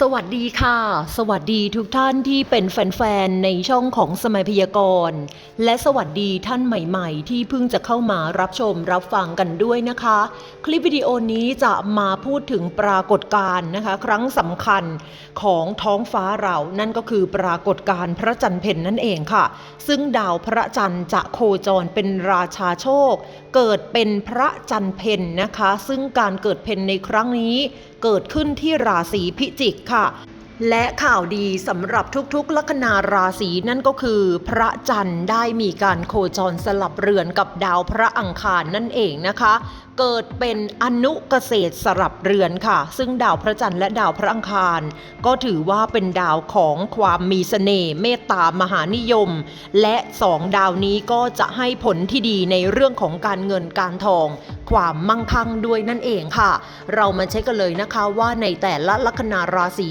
สวัสดีค่ะ สวัสดีทุกท่านที่เป็นแฟนๆ ในช่องของสมัยพยากรณ์ และสวัสดีท่านใหม่ๆ ที่เพิ่งจะเข้ามารับชมรับฟังกันด้วยนะคะ คลิปวิดีโอนี้จะมาพูดถึงปรากฏการณ์นะคะ ครั้งสำคัญของท้องฟ้าเรานั่นก็คือปรากฏการณ์พระจันทร์เพ็ญนนั่นเองค่ะ ซึ่งดาวพระจันทร์จะโคจรเป็นราชาโชค เกิดเป็นพระจันทร์เพ็ญนะคะ ซึ่งการเกิดเพ็ญในครั้งนี้ เกิดขึ้นที่ราศีพิจิกค่ะ และข่าวดีสำหรับทุกๆ ลัคนาราศีนั่นก็คือ พระจันทร์ได้มีการโคจรสลับเรือนกับดาวพระอังคารนั่นเองนะคะ เกิดเป็นอนุเกษตรสลับเรือนค่ะ ซึ่งดาวพระจันทร์และดาวพระอังคาร ก็ถือว่าเป็นดาวของความมีเสน่ห์เมตตามหานิยม และสองดาวนี้ก็จะให้ผลที่ดีในเรื่องของการเงินการทอง ความมั่งคั่งด้วยนั่นเองค่ะ เรามาเช็คกันเลยนะคะว่าในแต่ละลัคนาราศี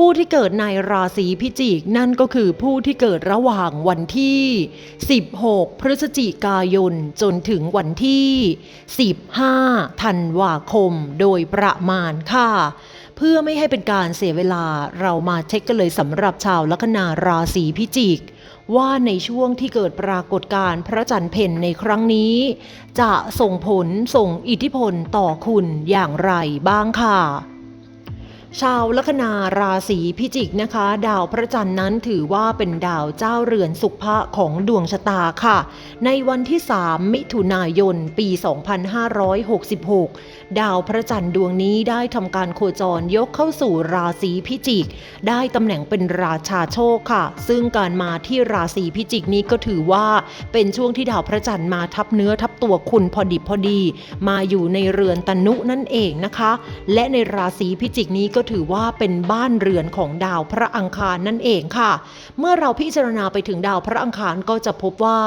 ผู้ที่เกิดในราศีพิจิกนั่นก็คือผู้ที่เกิดระหว่างวันที่ 16 พฤศจิกายน จนถึงวันที่ 15 ธันวาคมโดยประมาณค่ะเพื่อไม่ให้เป็นการเสียเวลาเรามาเช็คกันเลยสำหรับชาวลัคนาราศีพิจิก ว่าในช่วงที่เกิดปรากฏการณ์พระจันทร์เพ็ญในครั้งนี้ จะส่งผลส่งอิทธิพลต่อคุณอย่างไรบ้างค่ะ ชาวลัคนาราศีพิจิกนะคะ ดาวพระจันทร์นั้นถือว่าเป็นดาวเจ้าเรือนสุภะของดวงชะตาค่ะ ในวันที่ 3 มิถุนายน ปี 2566 ดาวพระจันทร์ดวงนี้ได้ทำการโคจรยกเข้าสู่ราศีพิจิก ได้ตำแหน่งเป็นราชาโชคค่ะ ซึ่งการมาที่ราศีพิจิกนี้ก็ถือว่าเป็นช่วงที่ดาวพระจันทร์มาทับเนื้อทับตัวคุณพอดิบพอดี มาอยู่ในเรือนตนุนั่นเองนะคะ และในราศีพิจิกนี้ก็ถือว่าเป็นบ้านเรือนของดาวพระอังคารนั่นเองค่ะ เมื่อเราพิจารณาไปถึงดาวพระอังคารก็จะพบว่า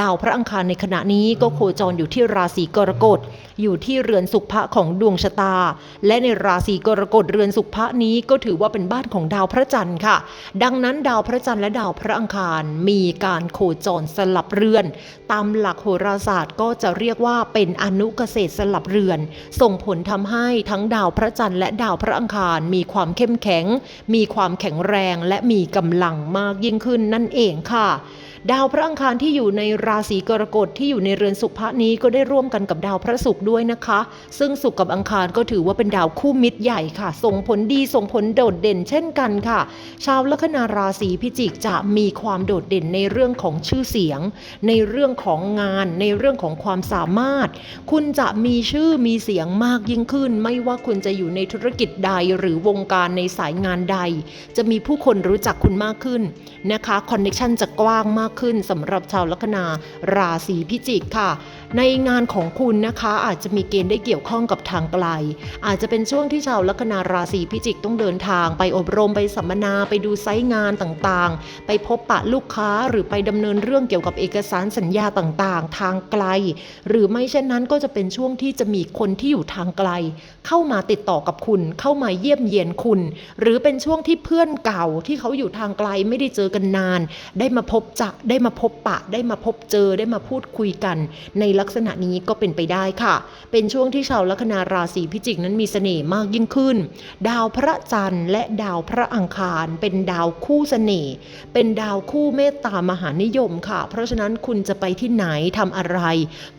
ดาวพระอังคารในขณะนี้ก็โคจรอยู่ที่ราศีกรกฎ อยู่ที่เรือนสุภะของดวงชะตา และในราศีกรกฎเรือนสุภะนี้ก็ถือว่าเป็นบ้านของดาวพระจันทร์ค่ะ ดังนั้นดาวพระจันทร์และดาวพระอังคารมีการโคจรสลับเรือน ตามหลักโหราศาสตร์ก็จะเรียกว่าเป็นอนุเกษตรสลับเรือน ส่งผลทำให้ทั้งดาวพระจันทร์และดาวพระอังคารมีความเข้มแข็ง มีความแข็งแรงและมีกำลังมากยิ่งขึ้นนั่นเองค่ะ ดาวพระอังคารที่อยู่ในราศีกรกฎที่อยู่ในเรือนสุภะนี้ก็ได้ร่วมกันกับดาวพระศุกร์ด้วยนะคะ ซึ่งศุกร์กับอังคารก็ถือว่าเป็นดาวคู่มิตรใหญ่ค่ะ ส่งผลดีส่งผลโดดเด่นเช่นกันค่ะ ชาวลัคนาราศีพิจิกจะมีความโดดเด่นในเรื่องของชื่อเสียง ในเรื่องของงาน ในเรื่องของความสามารถ คุณจะมีชื่อมีเสียงมากยิ่งขึ้น ไม่ว่าคุณจะอยู่ในธุรกิจใดหรือวงการในสายงานใด จะมีผู้คนรู้จักคุณมากขึ้นนะคะคอนเนคชันจะกว้างมากขึ้นสำหรับชาวลัคนาราศีพิจิกค่ะ ในงานของคุณนะคะอาจจะมีเกณฑ์ได้เกี่ยวข้องกับทางไกล อาจจะเป็นช่วงที่ชาวลัคนาราศีพิจิกต้องเดินทาง ไปอบรมไปสัมมนาไปดูไซต์งานต่างๆ ไปพบปะลูกค้าหรือไปดำเนินเรื่องเกี่ยวกับเอกสารสัญญาต่างๆ ทางไกล หรือไม่เช่นนั้นก็จะเป็นช่วงที่จะมีคนที่อยู่ทางไกล เข้ามาติดต่อกับคุณ เข้ามาเยี่ยมเยียนคุณ หรือเป็นช่วงที่เพื่อนเก่าที่เขาอยู่ทางไกลไม่ได้เจอกันนาน ได้มาพบจะได้มาพบปะ ได้มาพบเจอได้มาพูดคุยกัน ในลักษณะนี้ก็เป็นไปได้ค่ะ เป็นช่วงที่ชาวลัคนาราศีพิจิกนั้นมีเสน่ห์มากยิ่งขึ้น ดาวพระจันทร์และดาวพระอังคาร เป็นดาวคู่เสน่ห์เป็นดาวคู่เมตตามหานิยมค่ะ เพราะฉะนั้นคุณจะไปที่ไหนทำอะไร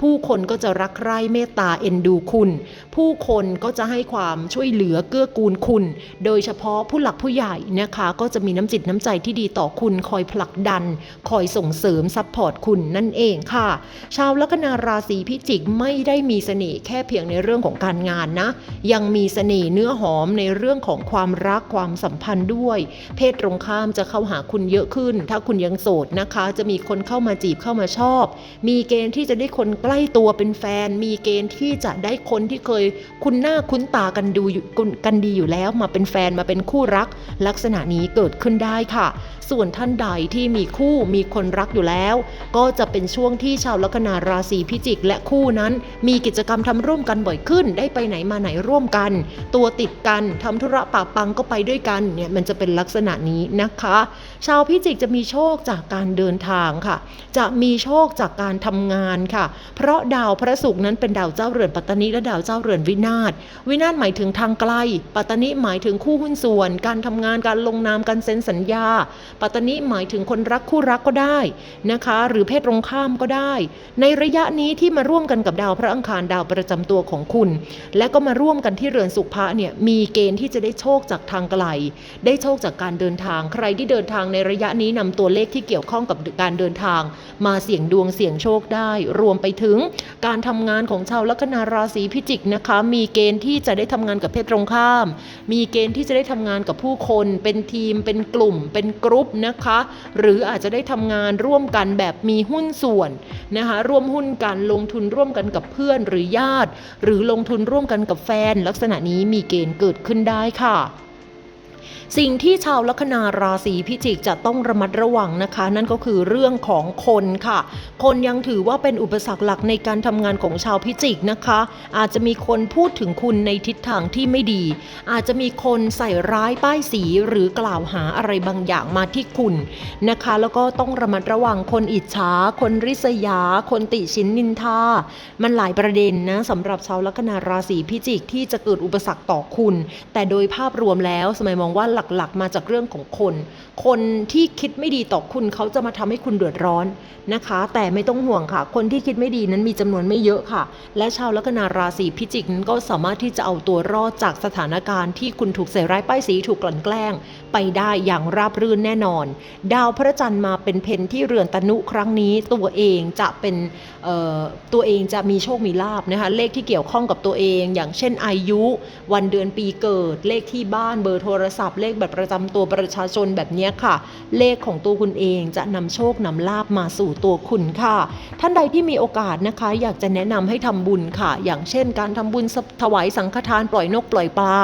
ผู้คนก็จะรักใคร่เมตตาเอ็นดูคุณ ผู้คนก็จะให้ความช่วยเหลือเกื้อกูลคุณ โดยเฉพาะผู้หลักผู้ใหญ่นะคะ ก็จะมีน้ำจิตน้ำใจที่ดีต่อคุณคอยผลักดัน คอยส่งเสริมซัพพอร์ตคุณนั่นเองค่ะ ชาวลัคนาราศีพิจิกไม่ได้มีเสน่ห์แค่เพียงในเรื่องของการงานนะ ยังมีเสน่ห์เนื้อหอมในเรื่องของความรักความสัมพันธ์ด้วย เพศตรงข้ามจะเข้าหาคุณเยอะขึ้น ถ้าคุณยังโสดนะคะ จะมีคนเข้ามาจีบเข้ามาชอบ มีเกณฑ์ที่จะได้คนใกล้ตัวเป็นแฟน มีเกณฑ์ที่จะได้คนที่เคยคุ้นหน้าคุ้นตากันดูกันดีอยู่แล้ว มาเป็นแฟนมาเป็นคู่รัก ลักษณะนี้เกิดขึ้นได้ค่ะ ส่วนท่านใดที่มีคู่มีคนคนรักอยู่แล้ว ก็จะเป็นช่วงที่ชาวลัคนาราศีพิจิก และคู่นั้น มีกิจกรรมทำร่วมกันบ่อยขึ้น ได้ไปไหนมาไหนร่วมกัน ตัวติดกันทำธุระปะปังก็ไปด้วยกันเนี่ยมันจะเป็นลักษณะนี้นะคะ ชาวพิจิกจะมีโชคจากการเดินทางค่ะ จะมีโชคจากการทำงานค่ะ เพราะดาวพระศุกร์นั้นเป็นดาวเจ้าเรือนปัตตานีและดาวเจ้าเรือนวินาศวินาศหมายถึงทางไกล ปัตตานีหมายถึงคู่หุ้นส่วน การทำงานการลงนามการเซ็นสัญญา ปัตตานีหมายถึงคนรักคู่รักก็ได้นะคะ หรือเพศตรงข้ามก็ได้ ในระยะนี้ที่มาร่วมกันกับดาวพระอังคารดาวประจำตัวของคุณ และก็มาร่วมกันที่เรือนสุภะเนี่ยมีเกณฑ์ที่จะได้โชคจากทางไกล ได้โชคจากการเดินทาง ใครที่เดินทางในระยะนี้นำตัวเลขที่เกี่ยวข้องกับการเดินทาง มาเสี่ยงดวงเสี่ยงโชคได้ รวมไปถึงการทำงานของชาวลัคนาราศีพิจิกนะคะ มีเกณฑ์ที่จะได้ทำงานกับเพศตรงข้าม มีเกณฑ์ที่จะได้ทำงานกับผู้คน เป็นทีม เป็นกลุ่ม เป็นกรุ๊ปนะคะ หรืออาจจะได้ทำงานร่วมกันแบบมีหุ้นส่วนนะคะร่วมหุ้นกันลงทุนร่วมกันกับเพื่อนหรือญาติ หรือลงทุนร่วมกันกับแฟน ลักษณะนี้มีเกณฑ์เกิดขึ้นได้ค่ะ สิ่งที่ชาวลัคนาราศีพิจิกจะต้องระมัดระวังนะคะ นั่นก็คือเรื่องของคนค่ะ คนยังถือว่าเป็นอุปสรรคหลักในการทำงานของชาวพิจิกนะคะ อาจจะมีคนพูดถึงคุณในทิศทางที่ไม่ดี อาจจะมีคนใส่ร้ายป้ายสีหรือกล่าวหาอะไรบางอย่างมาที่คุณนะคะ แล้วก็ต้องระมัดระวังคนอิจฉาคนริษยา คนติชินนินทา มันหลายประเด็นนะสำหรับชาวลัคนาราศีพิจิกที่จะเกิดอุปสรรคต่อคุณ แต่โดยภาพรวมแล้วสมัยมองว่าหลักๆ มาจากเรื่องของคน คนที่คิดไม่ดีต่อคุณเขาจะมาทำให้คุณเดือดร้อนนะคะ แต่ไม่ต้องห่วงค่ะ คนที่คิดไม่ดีนั้นมีจำนวนไม่เยอะค่ะ และชาวลัคนาราศีพิจิกนั้นก็สามารถที่จะเอาตัวรอดจากสถานการณ์ที่คุณถูกใส่ร้ายป้ายสีถูกกลั่นแกล้งไปได้อย่างราบรื่นแน่นอน ดาวพระจันทร์มาเป็นเพนที่เรือนตนุครั้งนี้ตัวเองจะเป็นตัวเองจะมีโชคมีลาบนะคะเลขที่เกี่ยวข้องกับตัวเอง อย่างเช่นอายุ วันเดือนปีเกิด เลขที่บ้านเบอร์โทรศัพท์ เลขบัตรประจำตัวประชาชนแบบนี้ค่ะ เลขของตัวคุณเองจะนำโชคนำลาบมาสู่ตัวคุณค่ะ ท่านใดที่มีโอกาสนะคะอยากจะแนะนำให้ทำบุญค่ะ อย่างเช่น การทำบุญถวายสังฆทานปล่อยนกปล่อยปลา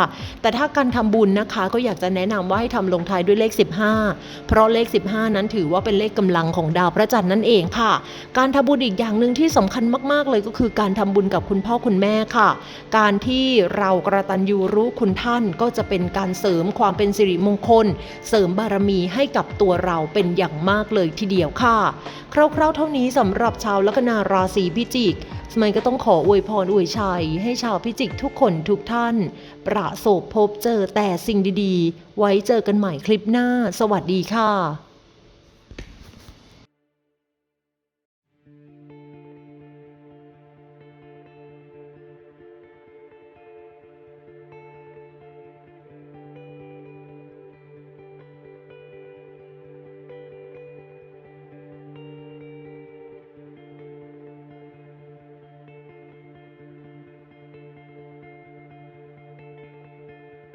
แต่ถ้าการทำบุญนะคะก็อยากจะแนะนำว่าให้ทำลงท้ายด้วยเลข 15 เพราะเลข 15 นั้นถือว่าเป็นเลขกำลังของดาวพระจันทร์นั่นเองค่ะ การทำบุญอีกอย่างหนึ่งที่สำคัญมากๆเลยก็คือการทำบุญกับคุณพ่อคุณแม่ค่ะ การที่เรากระตันยูรู้คุณท่านก็จะเป็นการเสริมความเป็นสิริมงคล เสริมบารมีให้กับตัวเราเป็นอย่างมากเลยทีเดียวค่ะ คร่าวๆเท่านี้สำหรับชาวลัคนาราศีพิจิกสมัยก็ต้องขออวยพรอวยชัย ให้ชาวพิจิกทุกคนทุกท่าน ประสบพบเจอแต่สิ่งดีๆ ไว้เจอกันใหม่คลิปหน้า สวัสดีค่ะ